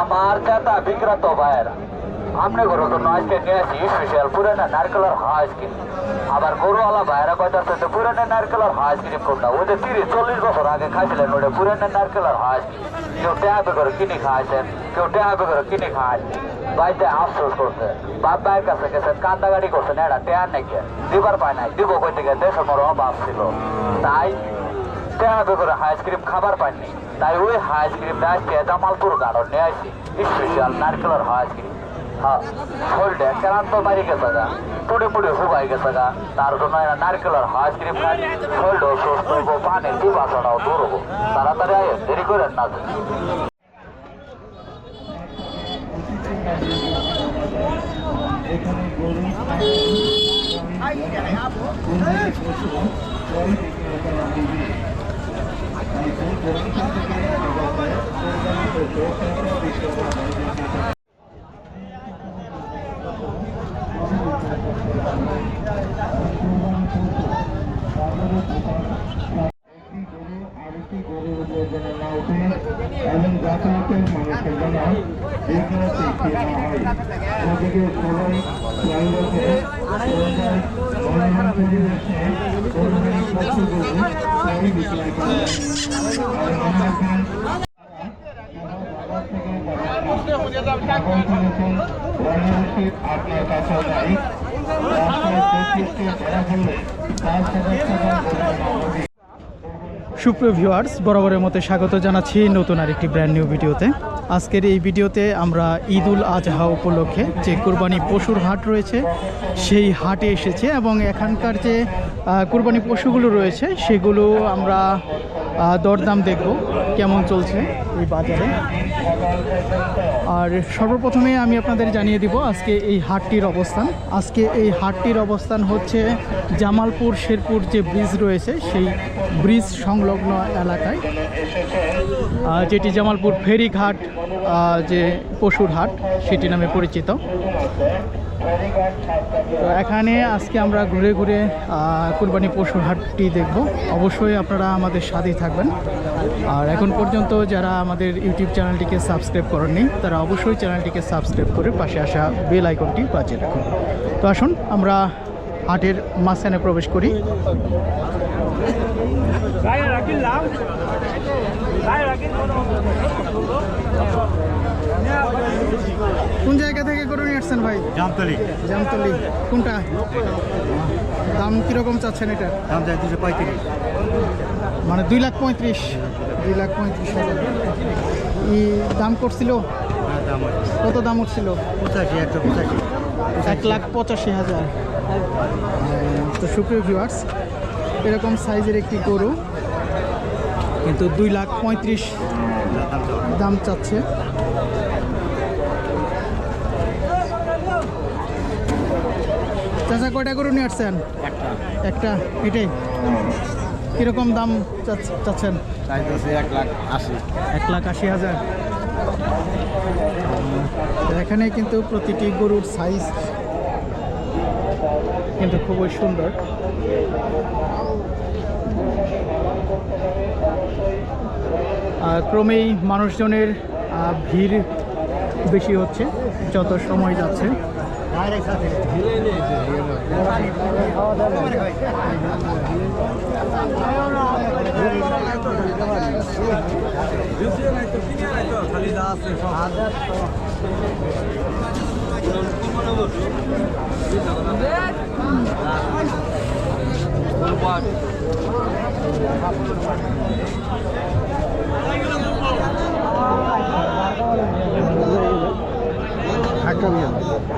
আমার চাতা বিক্রত ভাইয়েরা। আমনে গরু তো নিয়ে আসি স্পেশাল পুরানা নারকেলের হাঁস কিনে। আবার গরুওয়ালা ভাইয়েরা কয়টাছে যে পুরানা নারকেলের হাঁস কিনে কোনটা ওই যে তিরিশ চল্লিশ বছর আগে খাইছিলেন ওটা পুরানা নারকেলের হাঁস কেউ ট্যাবে করে কিনে খাওয়াইছেন কেউ ট্যাবে করে কিনে খাওয়াইছেন বাড়িতে আফসোস করছে। বাপ ভাইয়ের কাছে গেছেন কান্দাগাড়ি করছেন এটা টেয়ার নাকি? দিবার পায় নাই। দিব কই থেকে দেশের বড় অভাব ছিল। তাই টেহাবে করে আইসক্রিম খাবার পাইনি তাই ওই আইসক্রিমটা আজকে জামালপুর গাড়ন নিয়ে আসি স্পেশাল নারকেলের আইসক্রিম হ্যাঁ শরীরটা ক্লান্ত মারি গেছে গা, পুড়ে পুড়ে হুবাই গেছে গা। তার জন্য নারকেলের আইসক্রিম খাই শরীরটাও সুস্থ হব পানি দিবাসাটাও দূর হব তাড়াতাড়ি আয়, দেরি করেন না এখানে গরু উপর যেন না উঠে এবং যাতায়াতের মানুষের যেন বিঘ্ন সৃষ্টি না হয় ওদিকে সবাই ফ্লাইওভারে সবাই পরিবেশে কোরবানি পশুগুলো সবই বিক্রয় করা হয়। আর মহারাজগঞ্জ আপনার কাছে সুপ্রিয় ভিউয়ার্স, বরাবরের মতো স্বাগত জানাচ্ছি নতুন আরেকটি ব্র্যান্ড নিউ ভিডিওতে। আজকের এই ভিডিওতে আমরা ঈদ উল আজহা উপলক্ষে যে কোরবানি পশুর হাট রয়েছে, সেই হাটে এসেছে এবং এখানকার যে কোরবানি পশুগুলো রয়েছে, সেগুলো আমরা দরদাম দেখব। কেমন চলছে এই বাজারে? আর সর্বপ্রথমে আমি আপনাদের জানিয়ে দিব আজকে এই হাটটির অবস্থান। আজকে এই হাটটির অবস্থান হচ্ছে জামালপুর শেরপুর যে ব্রিজ রয়েছে, সেই ব্রিজ সংলগ্ন এলাকায়। যেটি জামালপুর ফেরিঘাট যে পশুর হাট সেটি নামে পরিচিত। তো এখানে আজকে আমরা ঘুরে ঘুরে কুরবানি পশুর হাটটি দেখব। অবশ্যই আপনারা আমাদের সাথেই থাকবেন। আর এখন পর্যন্ত যারা আমাদের ইউটিউব চ্যানেলটিকে সাবস্ক্রাইব করেননি, তারা অবশ্যই চ্যানেলটিকে সাবস্ক্রাইব করে পাশে আসা বেল আইকনটি বাজিয়ে রাখুন। তো আসুন, আমরা হাটের মাঝখানে প্রবেশ করি। কোন জায়গা থেকে গরু নিয়ে আসছেন ভাই? জামতলি। জামতলি। কোনটা? দাম কীরকম চাচ্ছেন এটা? দাম যায় দুশো পঁয়ত্রিশ। মানে দুই লাখ পঁয়ত্রিশ। দুই লাখ পঁয়ত্রিশ হাজার। ই দাম করছিল? হ্যাঁ দাম কত দাম উঠছিল? পঁচাশি একশো পঁচাশি। এক লাখ পঁচাশি হাজার। তো সুপ্রিয় ভিউয়ার্স এরকম সাইজের একটি গরু কিন্তু দুই লাখ পঁয়ত্রিশ দাম চাচ্ছে। চাচা কয়টা গরু নিয়ে আসছেন? একটা। এটাই। কীরকম দাম চাচ- চাচ্ছেন? এক লাখ আশি। এক লাখ আশি হাজার। এখানে কিন্তু প্রতিটি গরুর সাইজ কিন্তু খুবই সুন্দর। আর ক্রমেই মানুষজনের ভিড় বেশি হচ্ছে যত সময় যাচ্ছে। খালি যা আছে Hakkı mı yandı?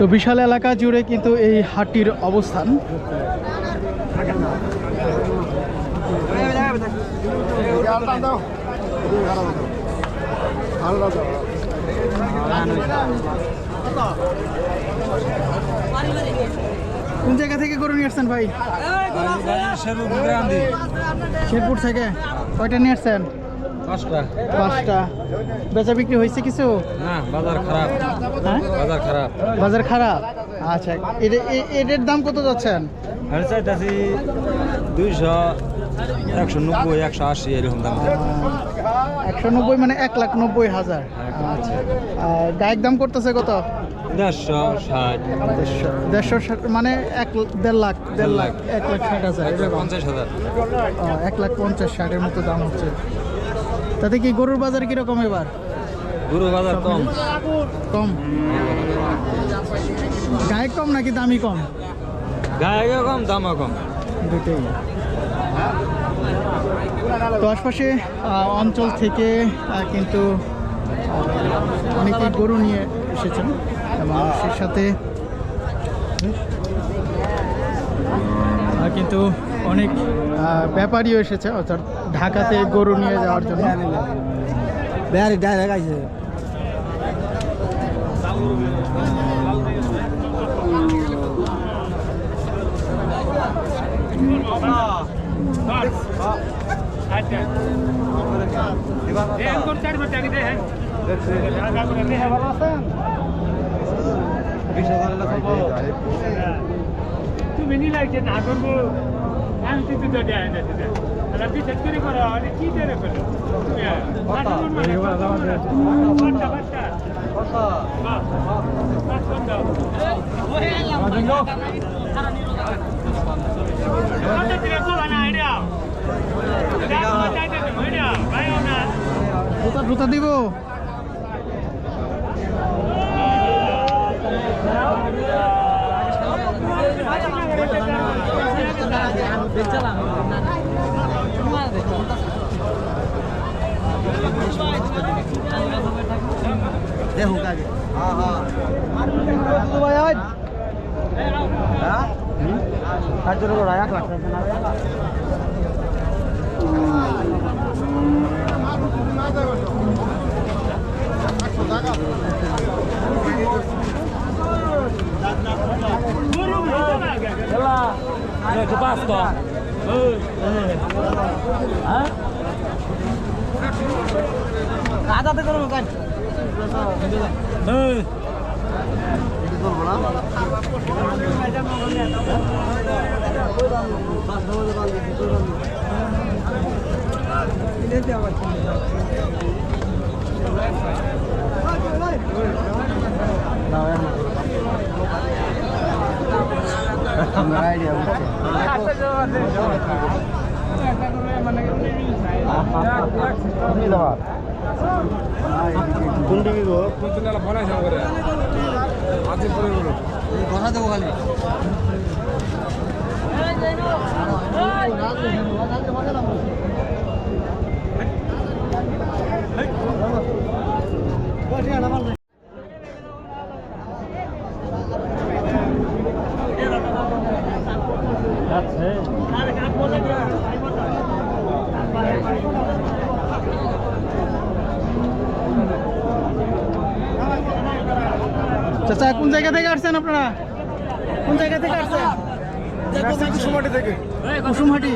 তো বিশাল এলাকা জুড়ে কিন্তু এই হাটটির অবস্থান। কোন জায়গা থেকে গরু নিয়ে আসছেন ভাই? শেরপুর থেকে। কয়টা নিয়ে আসছেন? পাঁচটা। পাঁচটা। বেচা বিক্রি হয়েছে কিছু? না বাজার খারাপ। হ্যাঁ? বাজার খারাপ। বাজার খারাপ? আচ্ছা এদের- এ- এদের দাম কত যাচ্ছেন? আর চাইতেছি দুইশো একশো নব্বই একশো আশি এরকম দাম। একশো নব্বই মানে এক লাখ নব্বই হাজার। আচ্ছা। আর গায়ের দাম করতেছে কত? দেড়শো ষাট। দেড়শো ষাট মানে এক দেড় লাখ দেড় লাখ এক লাখ ষাট হাজার। পঞ্চাশ হাজার। এক লাখ পঞ্চাশ ষাটের মতো দাম হচ্ছে। তাতে কি গরুর বাজার কীরকম এবার? গরু বাজার কম। কম? গায়ে কম নাকি দামি কম? গায়ে কম দামও কম। দুটোই। তো আশপাশে অঞ্চল থেকে কিন্তু অনেকে গরু নিয়ে এসেছেন এবং সেই সাথে কিন্তু অনেক ব্যাপারীও এসেছে অর্থাৎ ঢাকাতে গরু নিয়ে যাওয়ার জন্য। তুমি নিলাইছে না আমি তো দেয় না সেটা আর বিশেষ করে করো আর কি দেরে করো বাচ্চা বাচ্চা জুতা দিব দেখুন আগে তার জন্য ওরা এক লাখ টাকা না আদাতে করব কাজ আইডিয়া কোন দিকে গো? কথা দেবো খালি চাচা কোন জায়গা থেকে আসছেন আপনারা? কোন জায়গা থেকে আসছেন? কুসুমহাটি।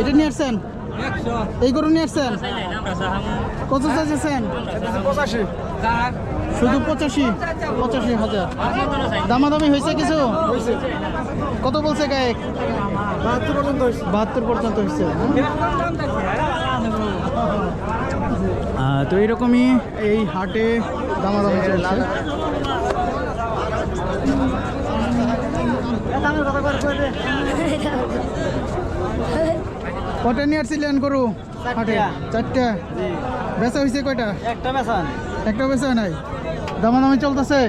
এটা নিয়ে কত শুধু পঁচাশি। পঁচাশি হাজার। দামাদামি হয়েছে কিছু? কত বলছে গায়ক? বাহাত্তর পর্যন্ত হয়েছে। আহ, তো এইরকমই এই হাটে দামাদামি চলছে। কটা নিয়ে আসছিলেন গরু? হাটে। চারটা? বেচা হয়েছে কয়টা? একটা মেশান একটা বেচা নাই? দামাদামি চলতেছে?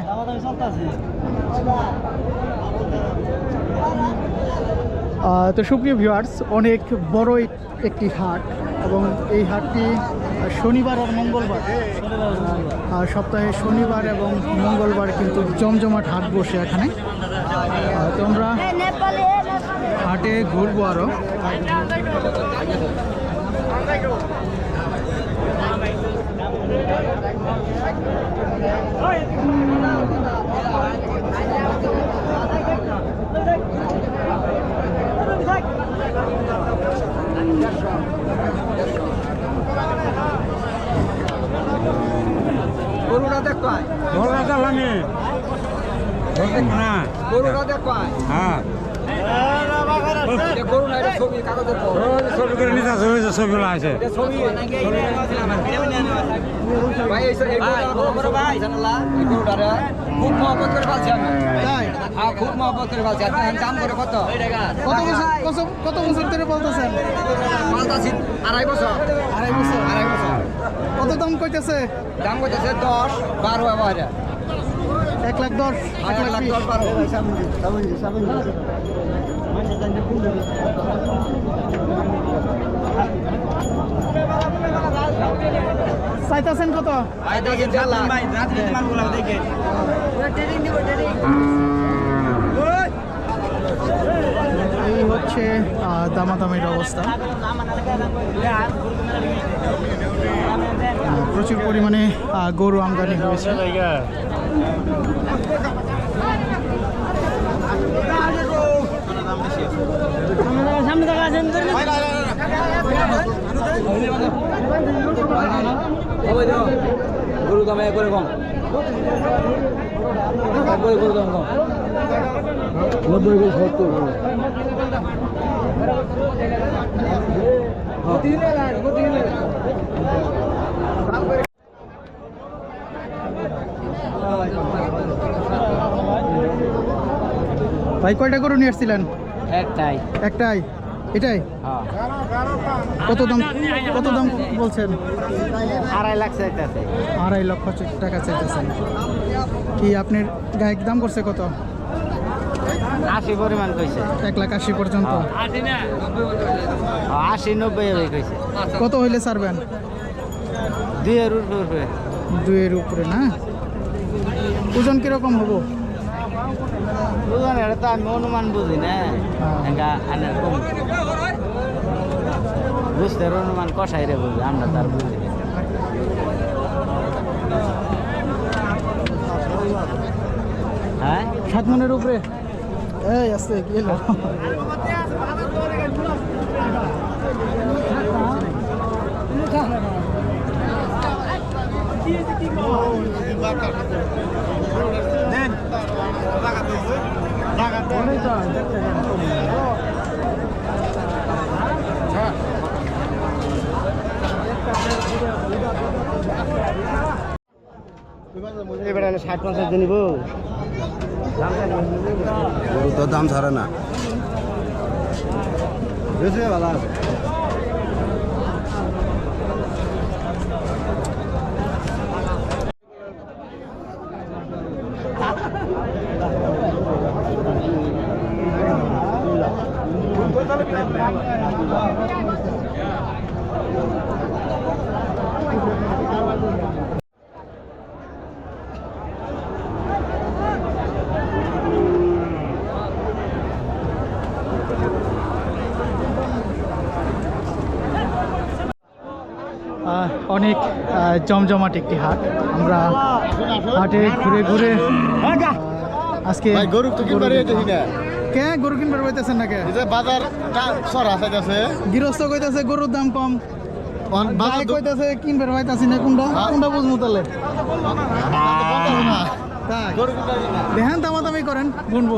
তো সুপ্রিয় ভিউয়ার্স অনেক বড় একটি হাট এবং এই হাটটি শনিবার আর মঙ্গলবার। আর সপ্তাহে শনিবার এবং মঙ্গলবার কিন্তু জমজমাট হাট বসে এখানে। আহ, তো আমরা হাটে ঘুরবো আরও গরুটা দেখ ধরা চালানি না। গরুটা দেখ হ্যাঁ। গরু না এটা ছবি ছবি। করে নিতে আছে ওই যে ছবিগুলো আছে খুব মহব্বত করে পালছি আমি। হ্যাঁ খুব মহব্বত করে পালছি। আপনি দাম করে কত? কত বছর কত- কত বছর ধরে বলতেছেন পালতাছি আড়াই বছর। আড়াই বছর। আড়াই বছর। কত দাম কইতেছে? দাম করতেছে দশ বারো এবার। এক লাখ দশ। এক লাখ দশ। চাইতেছেন কত? চালা এই হচ্ছে আহ, দামাদামির অবস্থা। প্রচুর পরিমাণে গরু আমদানি হয়েছে। গরু দাম একবারে কম একবারে গরু দাম কম সত্তর ভাই কয়টা গরু নিয়ে আসছিলেন? একটাই। একটাই? এটাই? হ্যাঁ। কত দাম কত দাম বলছেন? আড়াই লাখ চাইতেছে। আড়াই লক্ষ টাকা চাইতেছেন। কি আপনার গায়ের দাম করছে কত? আশি পরিমাণ কইছে। এক লাখ আশি পর্যন্ত। আশি নব্বই কইছে কত হইলে ছাড়বেন? দুই এর উপরে উপরে। দুইয়ের উপরে না? ওজন কীরকম হব? বুঝলেন এটা তো আমি অনুমান বুঝি না। এঙ্গা আনের বুঝতে অনুমান কষাই রে বুঝি আমরা তার বুঝি হ্যাঁ? সাত মনের উপরে। এই আছে গেল এবারে ষাট পঞ্চাশ দিন নিব। গরু তো দাম ছাড়ে না। বেশি ভালো আছে। অনেক জমজমাট একটি হাট। আমরা হাটে ঘুরে ঘুরে আজকে গরু তো কিনবার কে গরু কিনবার পাইতেছেন না কে বাজার সরা আছে গৃহস্থ কইতাছে গরুর দাম কম। ভাই কইতাছে কিনবার পাইতাছি না কোনটা? কোনটা বুঝমু তাহলে? তাই দেখেন দামাদামি করেন গুনবো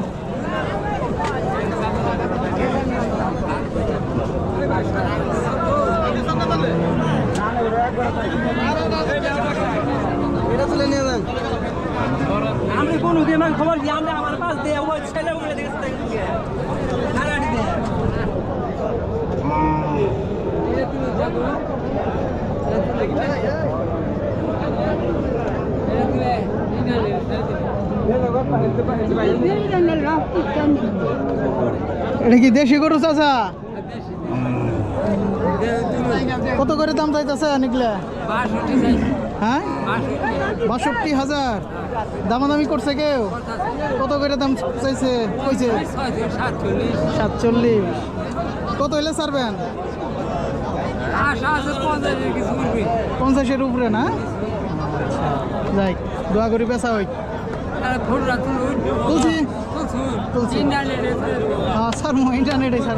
উনুকে মানে খবর কি আমরা আমার পাশ দিয়ে ওই এটা কি দেশি গরু চাচা? কত করে দাম চাইতেছে নিকলে? হ্যাঁ? বাষট্টি হাজার। দামাদামি করছে কেউ? কত করে দাম চাইছে? কইছে? সাতচল্লিশ। কত হইলে ছাড়বেন? পঞ্চাশের উপরে না? যাই দোয়া করি পেশা হই তুলছি। তুলছি। হ্যাঁ স্যার ইন্টারনেটে স্যার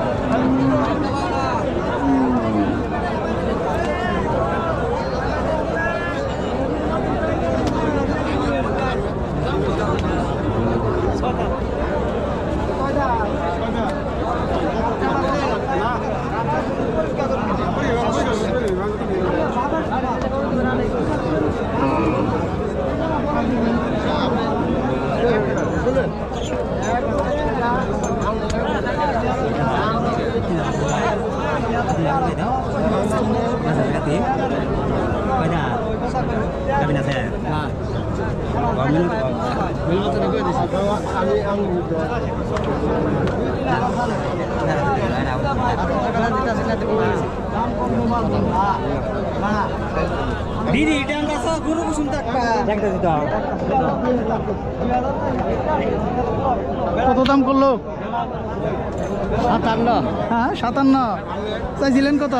দিতে কত দাম করল? সাতান্ন। হ্যাঁ সাতান্ন। চাইছিলেন কত?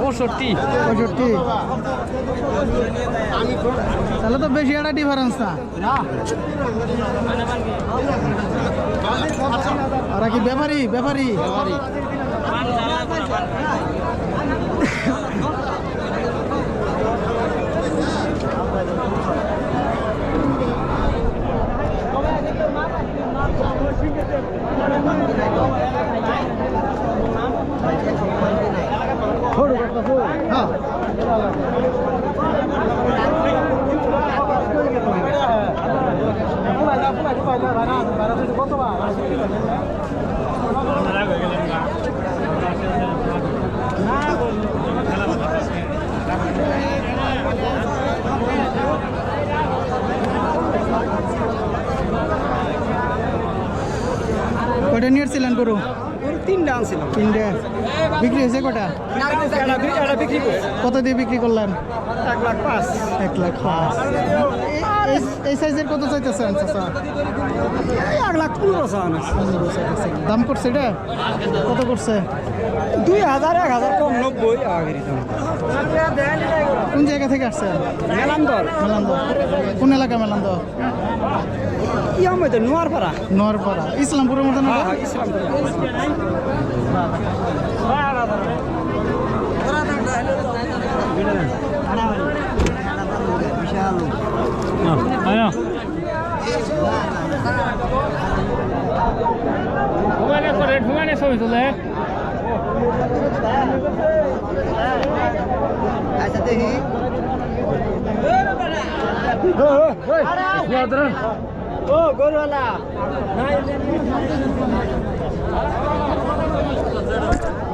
পঁয়ষট্টি। পঁয়ষট্টি। তাহলে তো বেশি একটা ডিফারেন্স না। ওরা কি ব্যাপারী? ব্যাপারী হ্যাঁ কয়টা নিয়েছিলেন গরু তিনটা আনছিলাম। তিনটে। বিক্রি হয়েছে কটা? কত দিয়ে বিক্রি করলেন? এক লাখ পাঁচ। এক লাখ পাঁচ। এই- সাইজের কত চাইতেছেন চাচা এক লাখ পনেরো। দাম করছে এটা? কত করছে? দুই হাজার এক হাজার কম নব্বই কোন জায়গা থেকে আসছেন মেলান্দর। মেলান্দ কোন এলাকা মেলান্দ ইয়া মধ্যে নোয়ারপাড়া। নোয়ারপাড়া। ইসলামপুরের মধ্যে না? হ্যাঁ ছবি তোলে আচ্ছা দেখি ও গরুওয়ালা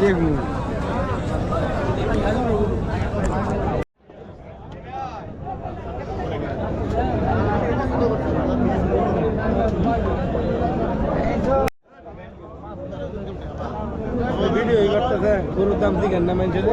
দেখুন ভিডিও করতেছে গরুর দাম থেকে না মানুষের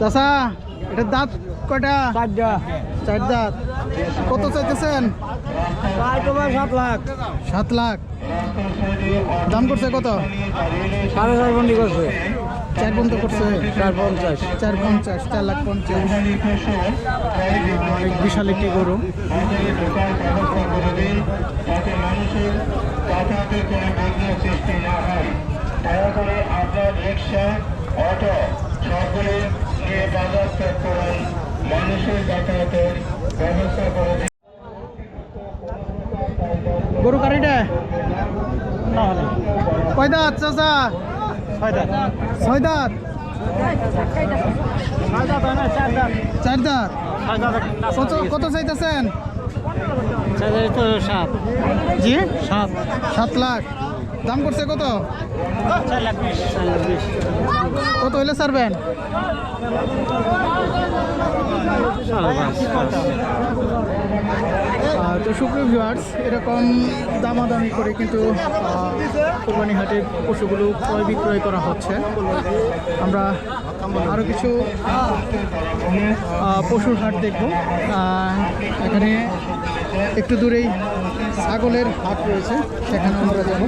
চাচা এটা দাঁত কয়টা? চার দাঁত। কত চাইতেছেন? সাত লাখ। সাত লাখ। দাম করছে কত? সাড়ে চার বন্দি করছে। চার পর্যন্ত করছে? চার পঞ্চাশ। চার পঞ্চাশ চার লাখ পঞ্চাশ। বিশাল একটি গরু। দয়া করে আপনার রিক্সা অটো সবগুলো নিয়ে বাজার ত্যাগ করাই মানুষের যাতায়াতের ব্যবস্থা করে দিন। গরু কারিটা কয় দাঁত চাচা? ছয় দাঁত চার দাঁত কত কত চাইতেছেন? সাত। জি? সাত। সাত লাখ। দাম করছে কত? কত হইলে আহ, তো সুপ্রিয় ভিউয়ার্স এরকম দামাদামি করে কিন্তু আহ, কোরবানি হাটে পশুগুলো ক্রয় বিক্রয় করা হচ্ছে। আমরা আরও কিছু পশুর হাট দেখব। এখানে একটু দূরেই ছাগলের হাট রয়েছে, সেখানে আমরা যাব।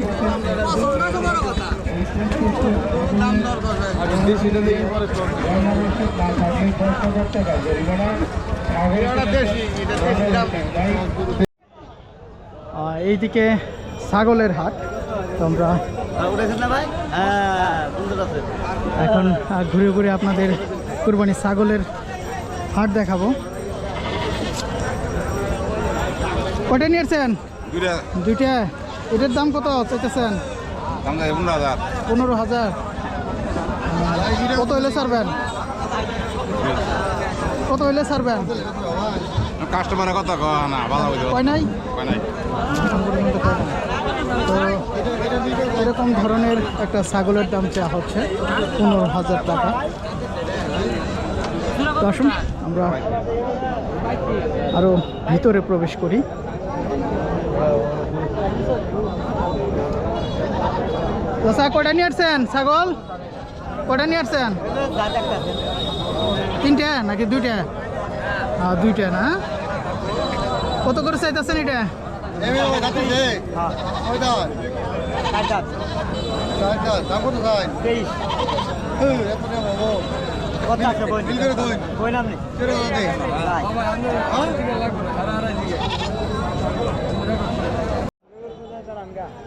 এইদিকে ছাগলের হাট তো আমরা এখন ঘুরে ঘুরে আপনাদের কুরবানি ছাগলের হাট দেখাবো। কটা নিয়েছেন দুইটা। দুইটা। এটার দাম কত চাইতেছেন? পনেরো হাজার। পনেরো হাজার। কত হইলে ছাড়বেন? কত হইলে ছাড়বেন? কাস্টমারের কথা কয় না ভালো কয় নাই? কয় নাই। তো এরকম ধরনের একটা ছাগলের দাম চাওয়া হচ্ছে পনেরো হাজার টাকা। আসুন আমরা আরও ভিতরে প্রবেশ করি। স্যার কটা নিয়ে আসছেন? ছাগল? কটা নিয়ে আসছেন? তিনটা নাকি দুইটা? হ্যাঁ দুইটা না? কত করে চাইতেছেন এটা? কত আছে বই বই নাম নেই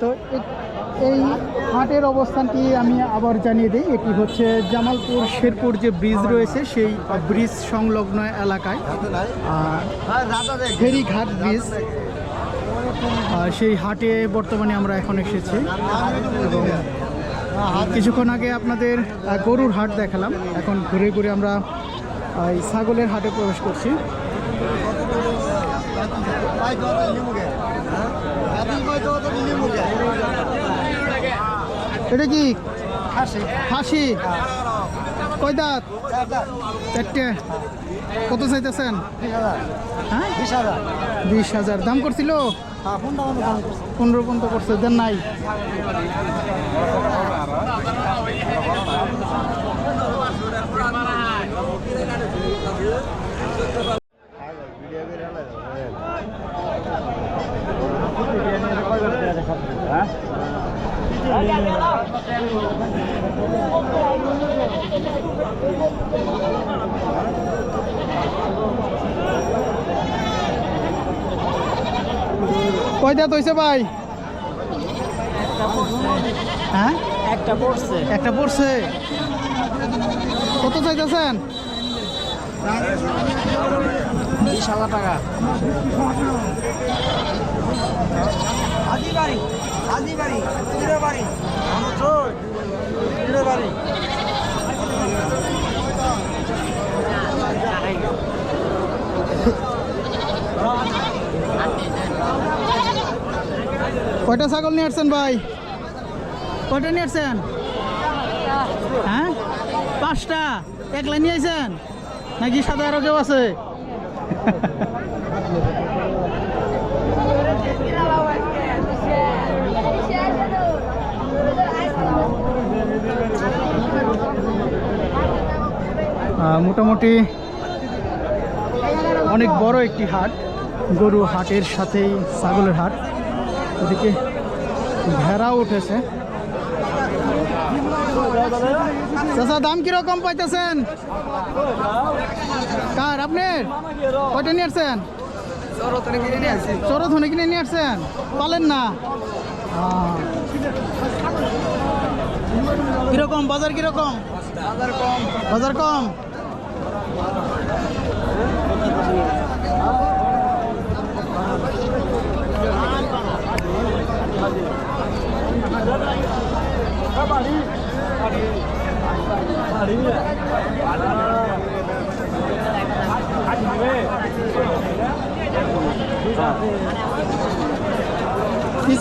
তো এই হাটের অবস্থানটি আমি আবার জানিয়ে দিই। এটি হচ্ছে জামালপুর শেরপুর যে ব্রিজ রয়েছে, সেই ব্রিজ সংলগ্ন এলাকায়। ফেরিঘাট ব্রিজ। সেই হাটে বর্তমানে আমরা এখন এসেছি। কিছুক্ষণ আগে আপনাদের গরুর হাট দেখালাম। এখন ঘুরে ঘুরে আমরা ছাগলের হাটে প্রবেশ করছি। এটা কি? খাসি। কয় দাঁত? চারটে কত চাইতেছেন? হ্যাঁ? বিশ হাজার। দাম করছিল? পনেরো পর্যন্ত করছে। দেন নাই। কয় দাঁত হয়েছে ভাই? হ্যাঁ? একটা পড়ছে। একটা পড়ছে? কত চাইতেছেন? বিশ হাজার টাকা। হাজি বাড়ি হাজি বাড়ি পুরো বাড়ি বাড়ি। কয়টা ছাগল নিয়ে আসছেন ভাই? কয়টা নিয়ে আসছেন? হ্যাঁ? পাঁচটা? একলা নিয়ে আসছেন নাকি সাদা আরও কেউ আছে? মোটামুটি অনেক বড় একটি হাট। গরু হাটের সাথেই ছাগলের হাট। ওদিকে ভেড়া উঠেছে চাচা দাম কীরকম পাইতেছেন কার আপনার কয়টা নিয়ে আসছেন চরত হনে কিনে নিয়ে আসছেন পালেন না। কীরকম বাজার কীরকম বাজার কম বাজার কম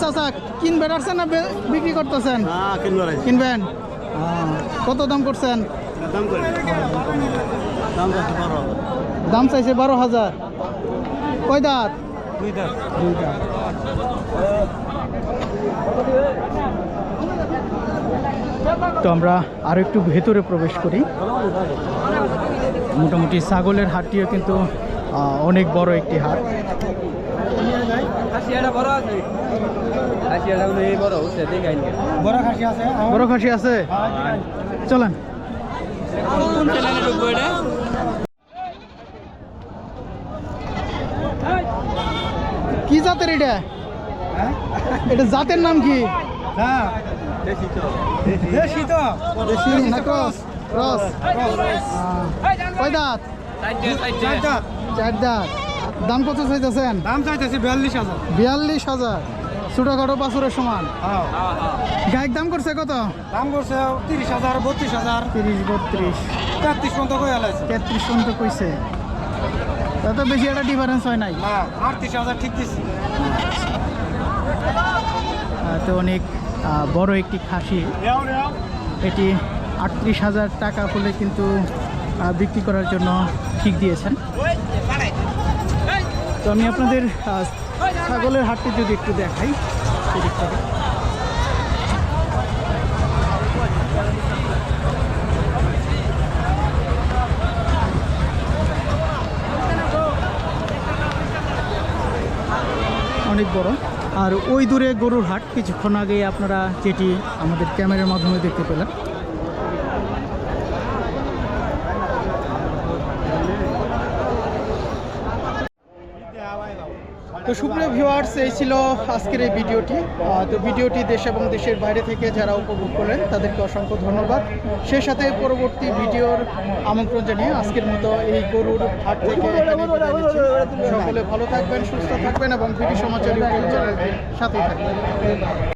চাচা কিনবেন আসছেন না বিক্রি করতেছেন? কিনবেন? কত দাম করছেন? দাম চাইছে বারো হাজার। কয় দাঁত। দুই দাঁত। তো আমরা আরও একটু ভেতরে প্রবেশ করি। মোটামুটি ছাগলের হাটটিও কিন্তু অনেক বড় একটি হাট। বড় আছে? হাসিয়াটা এই বড় হচ্ছে দেখাই বড় খাসি আছে বড় খাসি আছে? চলেন। কোন চ্যানেলে ঢুকবো এটা কি জাতের এটা? এটা জাতের নাম কি? দেশি তো। দেশি না ক্রস? ক্রস। কয় দাঁত? চার দাঁত। দাম কত চাইতেছেন? দাম চাইতেছি বিয়াল্লিশ হাজার। বিয়াল্লিশ হাজার। ছোটখাটো পাথরের সমান। গায়ের দাম করছে কত? দাম করছে তিরিশ হাজার বত্রিশ হাজার। তিরিশ বত্রিশ। তেত্রিশ পর্যন্ত আলাইছে? তেত্রিশ পর্যন্ত কইছে। তত বেশি একটা ডিফারেন্স হয় নাই। না আটত্রিশ হাজার ঠিক দিচ্ছি তো অনেক বড় একটি খাসি। এটি আটত্রিশ হাজার টাকা হলে কিন্তু বিক্রি করার জন্য ঠিক দিয়েছেন। তো আমি আপনাদের ছাগলের হাটটি যদি একটু দেখাই অনেক বড়। আর ওই দূরে গরুর হাট কিছুক্ষণ আগে আপনারা যেটি আমাদের ক্যামেরার মাধ্যমে দেখতে পেলেন। তো সুপ্রিয় ভিউয়ার্স এই ছিল আজকের এই ভিডিওটি। তো ভিডিওটি দেশ এবং দেশের বাইরে থেকে যারা উপভোগ করলেন, তাদেরকে অসংখ্য ধন্যবাদ। সেই সাথে পরবর্তী ভিডিওর আমন্ত্রণ জানিয়ে আজকের মতো এই গরুর হাট থেকে। সকলে ভালো থাকবেন, সুস্থ থাকবেন এবং ভিডিও সমাচার ইউটিউব চ্যানেলটির সাথেই থাকবেন।